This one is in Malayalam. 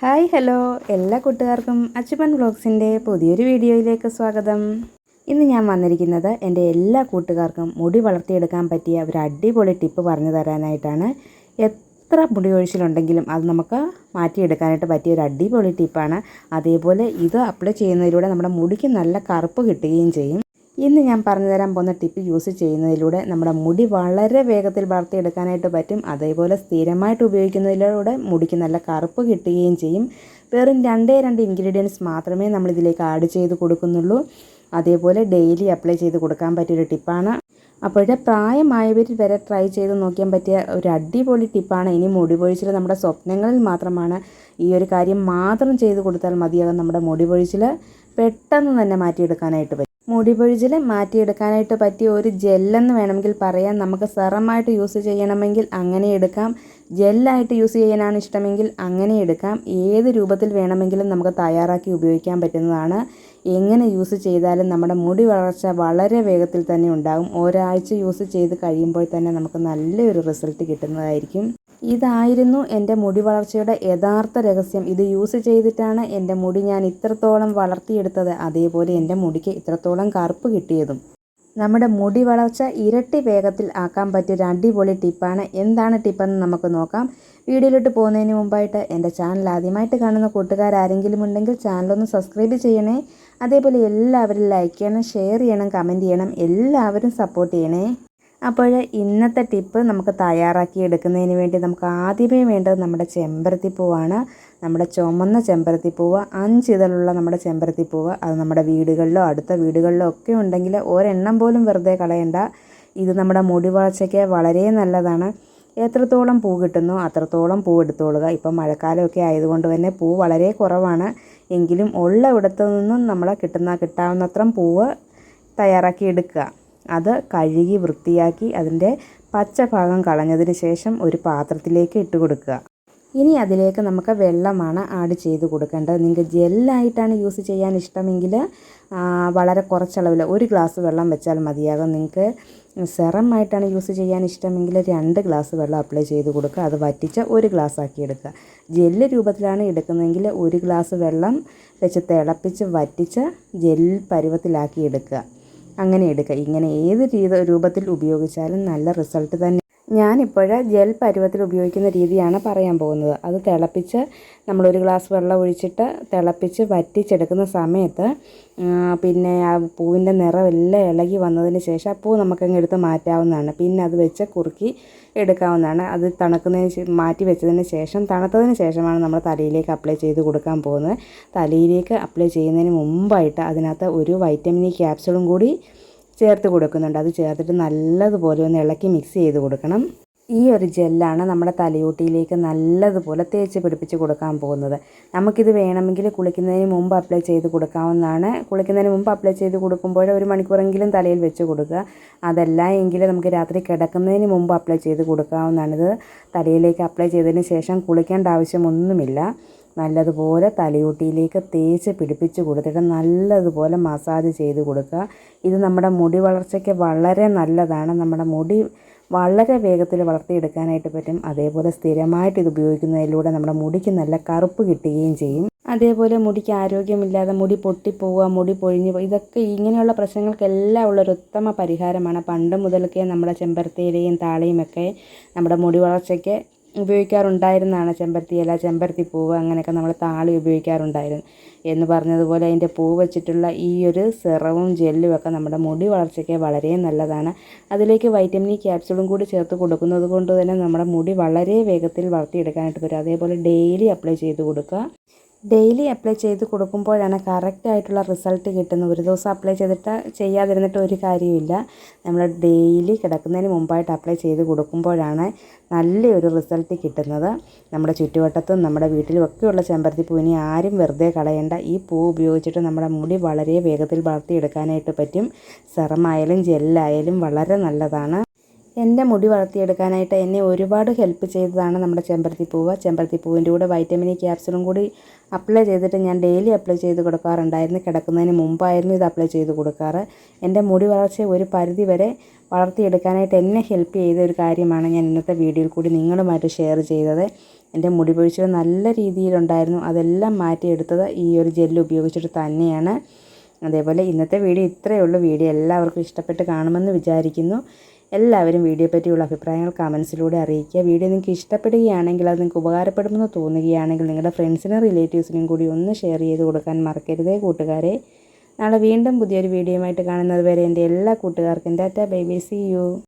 Hi hello. എല്ലാ കൂട്ടുകാർക്കും അച്ചുപ്പൻ വ്ളോഗ്സിന്റെ പുതിയൊരു വീഡിയോയിലേക്ക് സ്വാഗതം. ഇന്ന് ഞാൻ വന്നിരിക്കുന്നത് എന്റെ എല്ലാ കൂട്ടുകാർക്കും മുടി വളർത്തിയെടുക്കാൻ പറ്റിയ ഒരു അടിപൊളി ടിപ്പ് പറഞ്ഞു തരാനായിട്ടാണ്. എത്ര മുടി ഒഴിച്ചിലുണ്ടെങ്കിലും അത് നമുക്ക് മാറ്റിയെടുക്കാനായിട്ട് പറ്റിയ ഒരു അടിപൊളി ടിപ്പാണ്. അതേപോലെ ഇത് അപ്ലൈ ചെയ്യുന്നതിലൂടെ നമ്മുടെ മുടിക്ക് നല്ല കറുപ്പ് കിട്ടുകയും ചെയ്യും. ഇന്ന് ഞാൻ പറഞ്ഞു തരാൻ പോകുന്ന ടിപ്പ് യൂസ് ചെയ്യുന്നതിലൂടെ നമ്മുടെ മുടി വളരെ വേഗത്തിൽ വളർത്തിയെടുക്കാനായിട്ട് പറ്റും. അതേപോലെ സ്ഥിരമായിട്ട് ഉപയോഗിക്കുന്നതിലൂടെ മുടിക്ക് നല്ല കറുപ്പ് കിട്ടുകയും ചെയ്യും. വെറും രണ്ടേ രണ്ട് ഇൻഗ്രീഡിയൻസ് മാത്രമേ നമ്മൾ ഇതിലേക്ക് ആഡ് ചെയ്ത് കൊടുക്കുന്നുള്ളൂ. അതേപോലെ ഡെയിലി അപ്ലൈ ചെയ്ത് കൊടുക്കാൻ പറ്റിയൊരു ടിപ്പാണ് അപ്പോഴേ പ്രായമായവർ വരെ ട്രൈ ചെയ്ത് നോക്കിയാൻ പറ്റിയ ഒരു അടിപൊളി ടിപ്പാണ് ഇനി മുടി പൊഴിച്ചിൽ നമ്മുടെ സ്വപ്നങ്ങളിൽ മാത്രമാണ്. ഈ ഒരു കാര്യം മാത്രം ചെയ്ത് കൊടുത്താൽ മതിയാകും നമ്മുടെ മുടി പൊഴിച്ചിൽ പെട്ടെന്ന് തന്നെ മാറ്റിയെടുക്കാനായിട്ട് മുടി പൊഴിച്ചിൽ മാറ്റിയെടുക്കാനായിട്ട് പറ്റിയ ഒരു ജെല്ലെന്ന് വേണമെങ്കിൽ പറയാം. നമുക്ക് സെറമായിട്ട് യൂസ് ചെയ്യണമെങ്കിൽ അങ്ങനെ എടുക്കാം. ജെല്ലായിട്ട് യൂസ് ചെയ്യാനാണ് ഇഷ്ടമെങ്കിൽ അങ്ങനെ എടുക്കാം. ഏത് രൂപത്തിൽ വേണമെങ്കിലും നമുക്ക് തയ്യാറാക്കി ഉപയോഗിക്കാൻ പറ്റുന്നതാണ്. എങ്ങനെ യൂസ് ചെയ്താലും നമ്മുടെ മുടി വളർച്ച വളരെ വേഗത്തിൽ തന്നെ ഉണ്ടാകും. ഒരാഴ്ച യൂസ് ചെയ്ത് കഴിയുമ്പോൾ തന്നെ നമുക്ക് നല്ലൊരു റിസൾട്ട് കിട്ടുന്നതായിരിക്കും. ഇതായിരുന്നു എന്റെ മുടി വളർച്ചയുടെ യഥാർത്ഥ രഹസ്യം. ഇത് യൂസ് ചെയ്തിട്ടാണ് എന്റെ മുടി ഞാൻ ഇത്രത്തോളം വളർത്തിയെടുത്തത്. അതേപോലെ എന്റെ മുടിക്ക് ഇത്രത്തോളം കറുപ്പ് കിട്ടിയതും. നമ്മുടെ മുടി വളർച്ച ഇരട്ടി വേഗത്തിൽ ആക്കാൻ പറ്റിയ ഒരു അടിപൊളി ടിപ്പാണ്. എന്താണ് ടിപ്പെന്ന് നമുക്ക് നോക്കാം. വീഡിയോയിലോട്ട് പോകുന്നതിന് മുമ്പായിട്ട് എന്റെ ചാനൽ ആദ്യമായിട്ട് കാണുന്ന കൂട്ടുകാരാരെങ്കിലും ഉണ്ടെങ്കിൽ ചാനലൊന്ന് സബ്സ്ക്രൈബ് ചെയ്യണേ. അതേപോലെ എല്ലാവരും ലൈക്ക് ചെയ്യണം ഷെയർ ചെയ്യണം കമന്റ് ചെയ്യണം. എല്ലാവരും സപ്പോർട്ട് ചെയ്യണേ. അപ്പോൾ ഇന്നത്തെ ടിപ്പ് നമുക്ക് തയ്യാറാക്കി എടുക്കുന്നതിന് വേണ്ടി നമുക്ക് ആദ്യമേ വേണ്ടത് നമ്മുടെ ചെമ്പരത്തി പൂവാണ്. നമ്മുടെ ചുമന്ന ചെമ്പരത്തിപ്പൂവ് അഞ്ച് ഇതളുള്ള നമ്മുടെ ചെമ്പരത്തി ചെമ്പരത്തിപ്പൂവ് അത് നമ്മുടെ വീടുകളിലോ അടുത്ത വീടുകളിലോ ഒക്കെ ഉണ്ടെങ്കിൽ ഒരെണ്ണം പോലും വെറുതെ കളയണ്ട. ഇത് നമ്മുടെ മുടി വളർച്ചയ്ക്ക് വളരെ നല്ലതാണ്. എത്രത്തോളം പൂ കിട്ടുന്നു അത്രത്തോളം പൂ എടുത്തോളുക. ഇപ്പം മഴക്കാലമൊക്കെ ആയതുകൊണ്ട് തന്നെ പൂ വളരെ കുറവാണ്. എങ്കിലും ഉള്ള ഇടത്തു നിന്നും നമ്മൾ കിട്ടുന്ന കിട്ടാവുന്നത്ര പൂവ് തയ്യാറാക്കി എടുക്കുക. അത് കഴുകി വൃത്തിയാക്കി അതിന്റെ പച്ച ഭാഗം കളഞ്ഞതിന് ശേഷം ഒരു പാത്രത്തിലേക്ക് ഇട്ട് കൊടുക്കുക ഇനി അതിലേക്ക് നമുക്ക് വെള്ളമാണ് ആഡ് ചെയ്ത് കൊടുക്കേണ്ടത്. നിങ്ങൾക്ക് ജെല്ലായിട്ടാണ് യൂസ് ചെയ്യാൻ ഇഷ്ടമെങ്കിൽ വളരെ കുറച്ചളവിൽ ഒരു ഗ്ലാസ് വെള്ളം വെച്ചാൽ മതിയാകും. നിങ്ങൾക്ക് സെറം ആയിട്ടാണ് യൂസ് ചെയ്യാൻ ഇഷ്ടമെങ്കിൽ രണ്ട് ഗ്ലാസ് വെള്ളം അപ്ലൈ ചെയ്ത് കൊടുക്കുക. അത് വറ്റിച്ച് ഒരു ഗ്ലാസ് ആക്കി എടുക്കുക. ജെല്ല് രൂപത്തിലാണ് എടുക്കുന്നതെങ്കിൽ ഒരു ഗ്ലാസ് വെള്ളം വെച്ച് തിളപ്പിച്ച് വറ്റിച്ച് ജെൽ പരുവത്തിലാക്കി എടുക്കുക. അങ്ങനെ എടുക്കുക. ഇങ്ങനെ ഏത് രീതി രൂപത്തിൽ ഉപയോഗിച്ചാലും നല്ല റിസൾട്ട് തന്നെ ഞാനിപ്പോൾ ജെൽ പരുവത്തിൽ ഉപയോഗിക്കുന്ന രീതിയാണ് പറയാൻ പോകുന്നത്. അത് തിളപ്പിച്ച് നമ്മളൊരു ഗ്ലാസ് വെള്ളം ഒഴിച്ചിട്ട് തിളപ്പിച്ച് വറ്റിച്ചെടുക്കുന്ന സമയത്ത് പിന്നെ ആ പൂവിന്റെ നിറമെല്ലാം ഇളകി വന്നതിന് ശേഷം ആ പൂ നമുക്കങ്ങ് എടുത്ത് മാറ്റാവുന്നതാണ്. പിന്നെ അത് വെച്ച് കുറുക്കി എടുക്കാവുന്നതാണ്. അത് തണുക്കുന്നതിന് മാറ്റി വെച്ചതിന് ശേഷം തണുത്തതിന് ശേഷമാണ് നമ്മൾ തലയിലേക്ക് അപ്ലൈ ചെയ്ത് കൊടുക്കാൻ പോകുന്നത്. തലയിലേക്ക് അപ്ലൈ ചെയ്യുന്നതിന് മുമ്പായിട്ട് അതിനകത്ത് ഒരു വൈറ്റമിൻ ഇ ക്യാപ്സുളും കൂടി ചേർത്ത് കൊടുക്കുന്നുണ്ട്. അത് ചേർത്തിട്ട് നല്ലതുപോലെ ഒന്ന് ഇളക്കി മിക്സ് ചെയ്ത് കൊടുക്കണം. ഈ ഒരു ജെല്ലാണ് നമ്മുടെ തലയോട്ടിയിലേക്ക് നല്ലതുപോലെ തേച്ച് പിടിപ്പിച്ച് കൊടുക്കാൻ പോകുന്നത്. നമുക്കിത് വേണമെങ്കിൽ കുളിക്കുന്നതിന് മുമ്പ് അപ്ലൈ ചെയ്ത് കൊടുക്കാവുന്നതാണ്. കുളിക്കുന്നതിന് മുമ്പ് അപ്ലൈ ചെയ്ത് കൊടുക്കുമ്പോൾ ഒരു മണിക്കൂറെങ്കിലും തലയിൽ വെച്ച് കൊടുക്കുക. അതല്ല എങ്കിൽ നമുക്ക് രാത്രി കിടക്കുന്നതിന് മുമ്പ് അപ്ലൈ ചെയ്ത് കൊടുക്കാവുന്നതാണിത്. തലയിലേക്ക് അപ്ലൈ ചെയ്തതിന് ശേഷം കുളിക്കേണ്ട ആവശ്യമൊന്നുമില്ല നല്ലതുപോലെ തലയോട്ടിയിലേക്ക് തേച്ച് പിടിപ്പിച്ച് കൊടുത്തിട്ട് നല്ലതുപോലെ മസാജ് ചെയ്ത് കൊടുക്കുക. ഇത് നമ്മുടെ മുടി വളർച്ചയ്ക്ക് വളരെ നല്ലതാണ്. നമ്മുടെ മുടി വളരെ വേഗത്തിൽ വളർത്തിയെടുക്കാനായിട്ട് പറ്റും. അതേപോലെ സ്ഥിരമായിട്ട് ഇത് ഉപയോഗിക്കുന്നതിലൂടെ നമ്മുടെ മുടിക്ക് നല്ല കറുപ്പ് കിട്ടുകയും ചെയ്യും. അതേപോലെ മുടിക്ക് ആരോഗ്യമില്ലാതെ മുടി പൊട്ടിപ്പോവുക മുടി പൊഴിഞ്ഞു ഇതൊക്കെ ഇങ്ങനെയുള്ള പ്രശ്നങ്ങൾക്കെല്ലാം ഉള്ളൊരു ഉത്തമ പരിഹാരമാണ്. പണ്ട് മുതൽക്കേ നമ്മുടെ ചെമ്പരത്തിയിലയും താളിയുമൊക്കെ നമ്മുടെ മുടി വളർച്ചയ്ക്ക് ഉപയോഗിക്കാറുണ്ടായിരുന്നതാണ് ചെമ്പരത്തി ഇല ചെമ്പരത്തി പൂവ് അങ്ങനെയൊക്കെ നമ്മൾ താളി ഉപയോഗിക്കാറുണ്ടായിരുന്നു. എന്ന് പറഞ്ഞതുപോലെ അതിന്റെ പൂവ് വെച്ചിട്ടുള്ള ഈ ഒരു സിറവും ജെല്ലും ഒക്കെ നമ്മുടെ മുടി വളർച്ചയ്ക്ക് വളരെ നല്ലതാണ്. അതിലേക്ക് വൈറ്റമിൻ ഇ ക്യാപ്സുളും കൂടി ചേർത്ത് കൊടുക്കുന്നത് കൊണ്ട് തന്നെ നമ്മുടെ മുടി വളരെ വേഗത്തിൽ വളർത്തിയെടുക്കാനായിട്ട് പറ്റും. അതേപോലെ ഡെയിലി അപ്ലൈ ചെയ്ത് കൊടുക്കുക. ഡെയിലി അപ്ലൈ ചെയ്ത് കൊടുക്കുമ്പോഴാണ് കറക്റ്റ് ആയിട്ടുള്ള റിസൾട്ട് കിട്ടുന്നത്. ഒരു ദിവസം അപ്ലൈ ചെയ്തിട്ട് ചെയ്യാതിരുന്നിട്ട് ഒരു കാര്യമില്ല നമ്മൾ ഡെയിലി കിടക്കുന്നതിന് മുമ്പായിട്ട് അപ്ലൈ ചെയ്ത് കൊടുക്കുമ്പോഴാണ് നല്ലൊരു റിസൾട്ട് കിട്ടുന്നത്. നമ്മുടെ ചുറ്റുവട്ടത്തും നമ്മുടെ വീട്ടിലും ഒക്കെയുള്ള ചെമ്പരത്തി പൂവിനെ ആരും വെറുതെ കളയേണ്ട. ഈ പൂ ഉപയോഗിച്ചിട്ട് നമ്മുടെ മുടി വളരെ വേഗത്തിൽ വളർത്തിയെടുക്കാനായിട്ട് പറ്റും. സെറമായാലും ജെല്ലായാലും വളരെ നല്ലതാണ്. എന്റെ മുടി വളർത്തിയെടുക്കാനായിട്ട് എന്നെ ഒരുപാട് ഹെൽപ്പ് ചെയ്തതാണ് നമ്മുടെ ചെമ്പരത്തി പൂവ്. ചെമ്പരത്തി ചെമ്പരത്തിപ്പൂവിന്റെ കൂടെ വൈറ്റമിൻ ക്യാപ്സുലും കൂടി അപ്ലൈ ചെയ്തിട്ട് ഞാൻ ഡെയിലി അപ്ലൈ ചെയ്ത് കൊടുക്കാറുണ്ടായിരുന്നു. കിടക്കുന്നതിന് മുമ്പായിരുന്നു ഇത് അപ്ലൈ ചെയ്ത് കൊടുക്കാറ്. എന്റെ മുടി വളർച്ച ഒരു പരിധി വരെ വളർത്തിയെടുക്കാനായിട്ട് എന്നെ ഹെൽപ്പ് ചെയ്ത ഒരു കാര്യമാണ് ഞാൻ ഇന്നത്തെ വീഡിയോയിൽ കൂടി നിങ്ങളുമായിട്ട് ഷെയർ ചെയ്തത്. എന്റെ മുടി പൊഴിച്ചിൽ നല്ല രീതിയിലുണ്ടായിരുന്നു. അതെല്ലാം മാറ്റിയെടുത്തത് ഈ ഒരു ജെല്ല് ഉപയോഗിച്ചിട്ട് തന്നെയാണ്. അതേപോലെ ഇന്നത്തെ വീഡിയോ ഇത്രയേ ഉള്ളൂ. വീഡിയോ എല്ലാവർക്കും ഇഷ്ടപ്പെട്ട് കാണുമെന്ന് വിചാരിക്കുന്നു. എല്ലാവരും വീഡിയോ പറ്റിയുള്ള അഭിപ്രായങ്ങൾ കമൻസിലൂടെ അറിയിക്കുക. വീഡിയോ നിങ്ങൾക്ക് ഇഷ്ടപ്പെടുകയാണെങ്കിൽ അത് നിങ്ങൾക്ക് ഉപകാരപ്പെടുമെന്ന് തോന്നുകയാണെങ്കിൽ നിങ്ങളുടെ ഫ്രണ്ട്സിനും റിലേറ്റീവ്സിനും കൂടി ഒന്ന് ഷെയർ ചെയ്ത് കൊടുക്കാൻ മറക്കരുതേ കൂട്ടുകാരെ. നാളെ വീണ്ടും പുതിയൊരു വീഡിയോ ആയിട്ട് കാണുന്നത് വരെ എന്റെ എല്ലാ കൂട്ടുകാർക്കും tata bye bye see you.